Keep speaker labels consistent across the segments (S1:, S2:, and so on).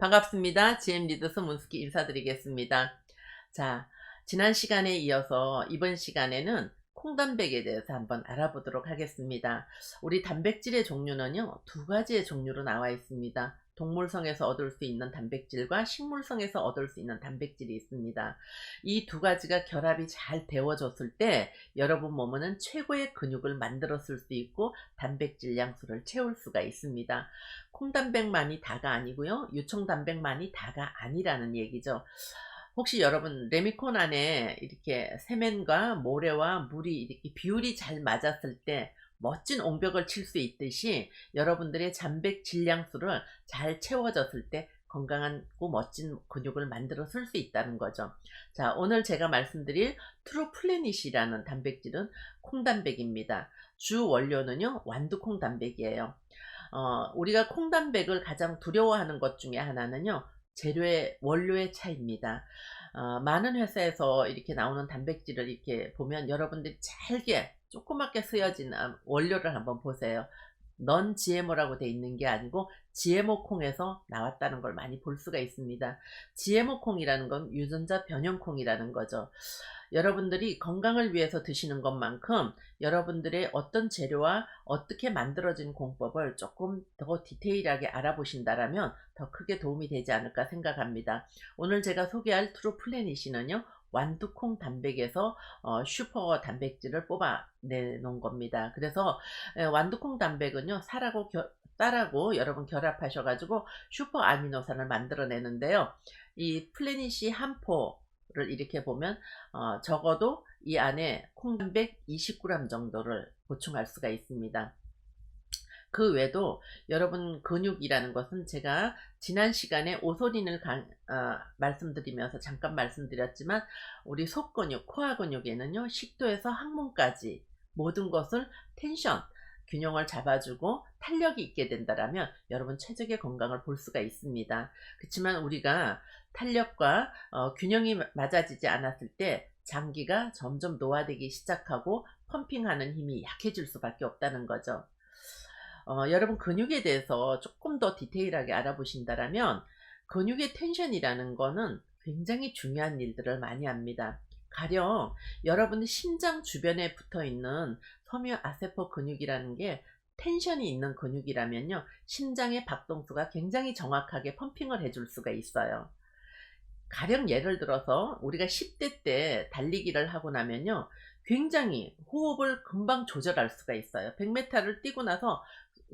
S1: 반갑습니다. GM 리더스 문스키 인사드리겠습니다. 자, 지난 시간에 이어서 이번 시간에는 콩단백에 대해서 한번 알아보도록 하겠습니다. 우리 단백질의 종류는요, 두 가지의 종류로 나와 있습니다. 동물성에서 얻을 수 있는 단백질과 식물성에서 얻을 수 있는 단백질이 있습니다. 이 두 가지가 결합이 잘 되어졌을 때 여러분 몸은 최고의 근육을 만들었을 수 있고 단백질 양수를 채울 수가 있습니다. 콩단백만이 다가 아니고요. 유청단백만이 다가 아니라는 얘기죠. 혹시 여러분 레미콘 안에 이렇게 세면과 모래와 물이 이렇게 비율이 잘 맞았을 때 멋진 옹벽을 칠 수 있듯이 여러분들의 잔백 질량수를 잘 채워졌을 때 건강하고 멋진 근육을 만들어 쓸 수 있다는 거죠. 자, 오늘 제가 말씀드릴 트루플래닛이라는 단백질은 콩단백입니다. 주 원료는요, 완두콩 단백이에요. 어, 우리가 콩단백을 가장 두려워하는 것 중에 하나는요, 재료의 원료의 차이입니다. 어, 많은 회사에서 이렇게 나오는 단백질을 이렇게 보면 여러분들이 잘게 조그맣게 쓰여진 아, 원료를 한번 보세요. 넌 GMO라고 돼 있는 게 아니고 GMO 콩에서 나왔다는 걸 많이 볼 수가 있습니다. GMO 콩이라는 건 유전자 변형 콩이라는 거죠. 여러분들이 건강을 위해서 드시는 것만큼 여러분들의 어떤 재료와 어떻게 만들어진 공법을 조금 더 디테일하게 알아보신다라면 더 크게 도움이 되지 않을까 생각합니다. 오늘 제가 소개할 트루 플래닛이는요. 완두콩 단백에서 어, 슈퍼 단백질을 뽑아 내 놓은 겁니다. 그래서 에, 완두콩 단백은요 살하고 겨, 쌀하고 여러분 결합하셔가지고 슈퍼 아미노산을 만들어내는데요. 이 플래닛이 한 포를 이렇게 보면 어, 적어도 이 안에 콩 단백 20g 정도를 보충할 수가 있습니다. 그 외에도 여러분 근육이라는 것은 제가 지난 시간에 오소린을 가, 어, 말씀드리면서 잠깐 말씀드렸지만 우리 속근육, 코아 근육에는요 식도에서 항문까지 모든 것을 텐션, 균형을 잡아주고 탄력이 있게 된다라면 여러분 최적의 건강을 볼 수가 있습니다. 그렇지만 우리가 탄력과 어, 균형이 맞아지지 않았을 때 장기가 점점 노화되기 시작하고 펌핑하는 힘이 약해질 수밖에 없다는 거죠. 어, 여러분 근육에 대해서 조금 더 디테일하게 알아보신다면 근육의 텐션이라는 거는 굉장히 중요한 일들을 많이 합니다. 가령 여러분 심장 주변에 붙어 있는 섬유 아세포 근육이라는 게 텐션이 있는 근육이라면요 심장의 박동수가 굉장히 정확하게 펌핑을 해줄 수가 있어요. 가령 예를 들어서 우리가 10대 때 달리기를 하고 나면요 굉장히 호흡을 금방 조절할 수가 있어요. 100m를 뛰고 나서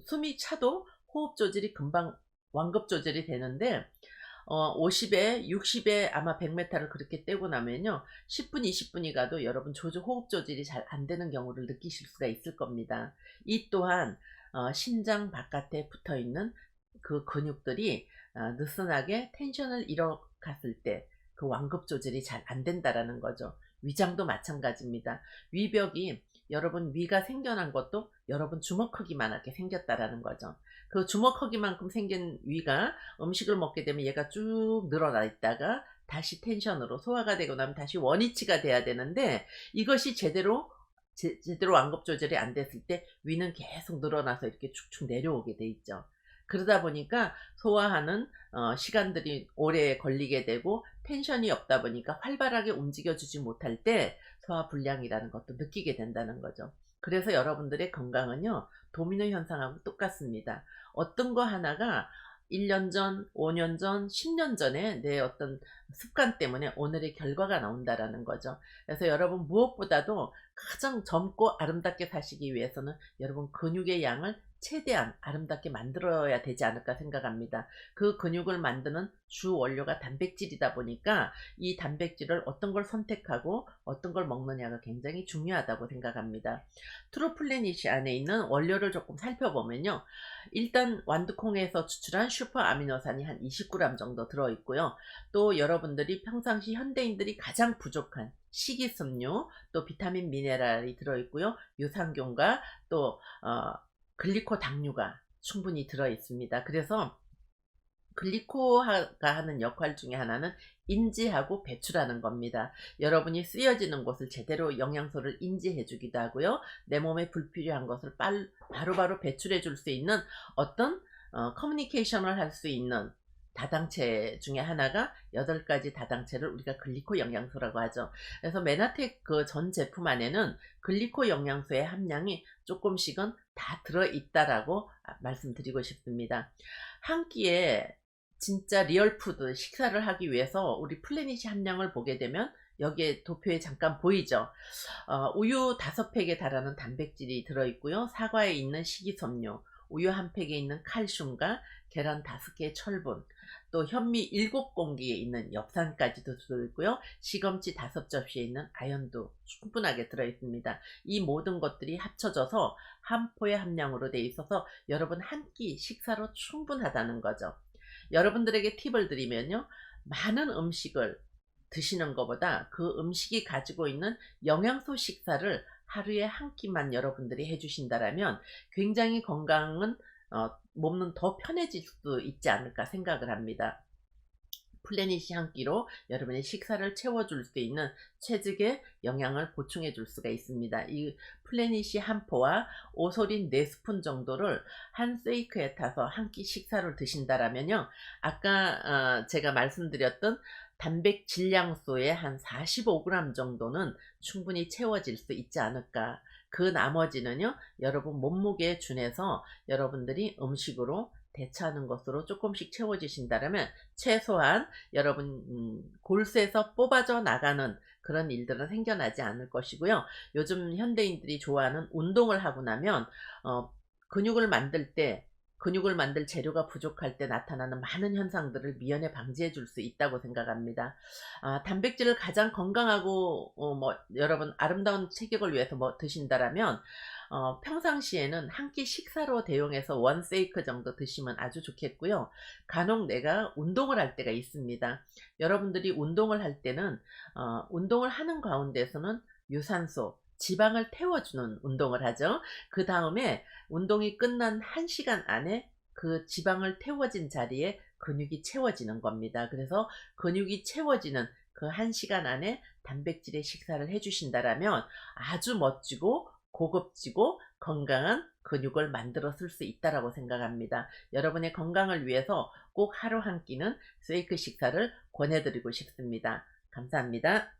S1: 숨이 차도 호흡 조절이 금방 완급 조절이 되는데 어, 50에 60에 아마 100m를 그렇게 떼고 나면요 10분 20분이 가도 여러분 조절 호흡 조절이 잘 안 되는 경우를 느끼실 수가 있을 겁니다. 이 또한 어, 심장 바깥에 붙어 있는 그 근육들이 어, 느슨하게 텐션을 잃어갔을 때 그 완급 조절이 잘 안 된다라는 거죠. 위장도 마찬가지입니다. 위벽이 여러분 위가 생겨난 것도 여러분 주먹 크기만하게 생겼다라는 거죠. 그 주먹 크기만큼 생긴 위가 음식을 먹게 되면 얘가 쭉 늘어나 있다가 다시 텐션으로 소화가 되고 나면 다시 원위치가 돼야 되는데 이것이 제대로 제, 제대로 완급 조절이 안 됐을 때 위는 계속 늘어나서 이렇게 축축 내려오게 돼 있죠. 그러다 보니까 소화하는 어, 시간들이 오래 걸리게 되고 텐션이 없다 보니까 활발하게 움직여주지 못할 때 소화 불량이라는 것도 느끼게 된다는 거죠. 그래서 여러분들의 건강은요 도미노 현상하고 똑같습니다. 어떤 거 하나가 1년 전, 5년 전, 10년 전에 내 어떤 습관 때문에 오늘의 결과가 나온다라는 거죠. 그래서 여러분 무엇보다도 가장 젊고 아름답게 사시기 위해서는 여러분 근육의 양을 최대한 아름답게 만들어야 되지 않을까 생각합니다. 그 근육을 만드는 주 원료가 단백질이다 보니까 이 단백질을 어떤 걸 선택하고 어떤 걸 먹느냐가 굉장히 중요하다고 생각합니다. 트루플래닛이 안에 있는 원료를 조금 살펴보면요. 일단 완두콩에서 추출한 슈퍼 아미노산이 한 20g 정도 들어있고요. 또 여러분들이 평상시 현대인들이 가장 부족한 식이섬유, 또 비타민 미네랄이 들어있고요. 유산균과 또 어, 글리코 당류가 충분히 들어 있습니다. 그래서 글리코가 하는 역할 중에 하나는 인지하고 배출하는 겁니다. 여러분이 쓰여지는 곳을 제대로 영양소를 인지해 주기도 하고요. 내 몸에 불필요한 것을 바로바로 배출해 줄 수 있는 어떤 어, 커뮤니케이션을 할 수 있는 다당체 중에 하나가 8가지 다당체를 우리가 글리코 영양소라고 하죠. 그래서 메나텍 그 전 제품 안에는 글리코 영양소의 함량이 조금씩은 다 들어있다라고 아, 말씀드리고 싶습니다. 한 끼에 진짜 리얼푸드 식사를 하기 위해서 우리 플래닛이 함량을 보게 되면 여기에 도표에 잠깐 보이죠. 어, 우유 5팩에 달하는 단백질이 들어있고요. 사과에 있는 식이섬유, 우유 한 팩에 있는 칼슘과 계란 5개의 철분, 또 현미 7공기에 있는 엽산까지도 들어있고요. 시금치 5접시에 있는 아연도 충분하게 들어있습니다. 이 모든 것들이 합쳐져서 한 포의 함량으로 되어 있어서 여러분 한 끼 식사로 충분하다는 거죠. 여러분들에게 팁을 드리면요. 많은 음식을 드시는 것보다 그 음식이 가지고 있는 영양소 식사를 하루에 한 끼만 여러분들이 해주신다라면 굉장히 건강은 어, 몸은 더 편해질 수 있지 않을까 생각을 합니다. 플래닛이 한 끼로 여러분의 식사를 채워줄 수 있는 체득의 영양을 보충해 줄 수가 있습니다. 이 플래닛이 한 포와 오소린 4스푼 정도를 한 세이크에 타서 한 끼 식사를 드신다라면요. 아까 어, 제가 말씀드렸던 단백 질량소의 한 45g 정도는 충분히 채워질 수 있지 않을까. 그 나머지는요, 여러분 몸무게에 준해서 여러분들이 음식으로 대처하는 것으로 조금씩 채워주신다면 최소한 여러분 음, 골수에서 뽑아져 나가는 그런 일들은 생겨나지 않을 것이고요. 요즘 현대인들이 좋아하는 운동을 하고 나면 어, 근육을 만들 때 근육을 만들 재료가 부족할 때 나타나는 많은 현상들을 미연에 방지해 줄 수 있다고 생각합니다. 아, 단백질을 가장 건강하고 어, 뭐 여러분 아름다운 체격을 위해서 뭐 드신다라면 어, 평상시에는 한 끼 식사로 대용해서 원 세이크 정도 드시면 아주 좋겠고요. 간혹 내가 운동을 할 때가 있습니다. 여러분들이 운동을 할 때는 어, 운동을 하는 가운데서는 유산소, 지방을 태워주는 운동을 하죠. 그 다음에 운동이 끝난 1시간 안에 그 지방을 태워진 자리에 근육이 채워지는 겁니다. 그래서 근육이 채워지는 그 1시간 안에 단백질의 식사를 해주신다라면 아주 멋지고 고급지고 건강한 근육을 만들어 쓸 수 있다라고 생각합니다. 여러분의 건강을 위해서 꼭 하루 한 끼는 세이크 식사를 권해드리고 싶습니다. 감사합니다.